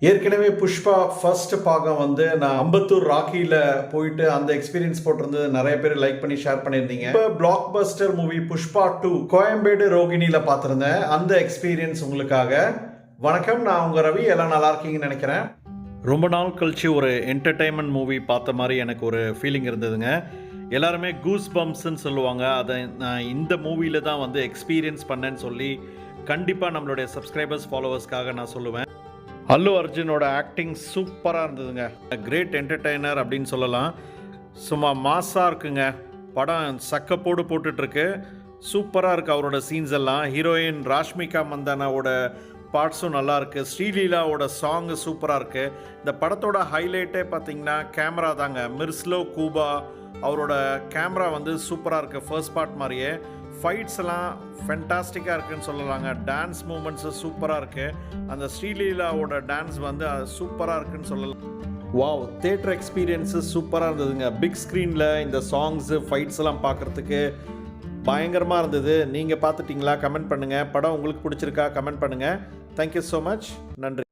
ஏற்கனவே புஷ்பா ஃபர்ஸ்ட் பாகம் வந்து நான் அம்பத்தூர் ராக்கியில் போயிட்டு அந்த எக்ஸ்பீரியன்ஸ் போட்டிருந்தது. நிறைய பேர் லைக் பண்ணி ஷேர் பண்ணியிருந்தீங்க. இப்போ blockbuster movie Pushpa two Koyambedu ரோகிணியில் பார்த்துருந்தேன். அந்த எக்ஸ்பீரியன்ஸ் உங்களுக்காக. வணக்கம் நான் உங்கள் ரவி. எல்லாம் நல்லா இருக்கீங்கன்னு நினைக்கிறேன். ரொம்ப நாள் கழிச்சு ஒரு என்டர்டைன்மெண்ட் மூவி பார்த்த மாதிரி எனக்கு ஒரு ஃபீலிங் இருந்ததுங்க. எல்லாருமே கூஸ் பம்ப்ஸ்ன்னு சொல்லுவாங்க. அதை நான் இந்த மூவியில் தான் வந்து எக்ஸ்பீரியன்ஸ் பண்ணேன்னு சொல்லி கண்டிப்பாக நம்மளுடைய சப்ஸ்கிரைபர்ஸ் ஃபாலோவர்ஸ்க்காக நான் சொல்லுவேன். அல்லு அர்ஜுனோட ஆக்டிங் சூப்பராக இருந்ததுங்க. கிரேட் என்டர்டெய்னர் அப்படின்னு சொல்லலாம். சும்மா மாஸாக இருக்குங்க. படம் சக்கப்போடு போட்டுட்ருக்கு சூப்பராக இருக்குது அவரோட சீன்ஸ் எல்லாம். ஹீரோயின் ராஷ்மிகா மந்தானாவோட பார்ட்ஸும் நல்லாயிருக்கு ஸ்ரீலீலாவோட சாங்கு சூப்பராக இருக்குது இந்த படத்தோட ஹைலைட்டே பார்த்தீங்கன்னா கேமரா தாங்க. மிர்ஸ்லோ கூபா அவரோட கேமரா வந்து சூப்பராக இருக்குது ஃபர்ஸ்ட் பார்ட் மாதிரியே. ஃபைட்ஸ் எல்லாம் ஃபென்டாஸ்டிக்காக இருக்குதுன்னு சொல்லலாங்க. டான்ஸ் மூமெண்ட்ஸு சூப்பராக இருக்குது அந்த ஸ்ரீலீலாவோட டான்ஸ் வந்து சூப்பராக இருக்குதுன்னு சொல்லலாம். வாவ் தேட்டர் எக்ஸ்பீரியன்ஸு சூப்பராக இருந்ததுங்க. பிக் ஸ்க்ரீனில் இந்த சாங்ஸு ஃபைட்ஸ் எல்லாம் பார்க்குறதுக்கு பயங்கரமாக இருந்தது. நீங்கள் பார்த்துட்டிங்களா? கமெண்ட் பண்ணுங்கள் படம் உங்களுக்கு பிடிச்சிருக்கா? கமெண்ட் பண்ணுங்கள் தேங்க்யூ ஸோ மச் நன்றி.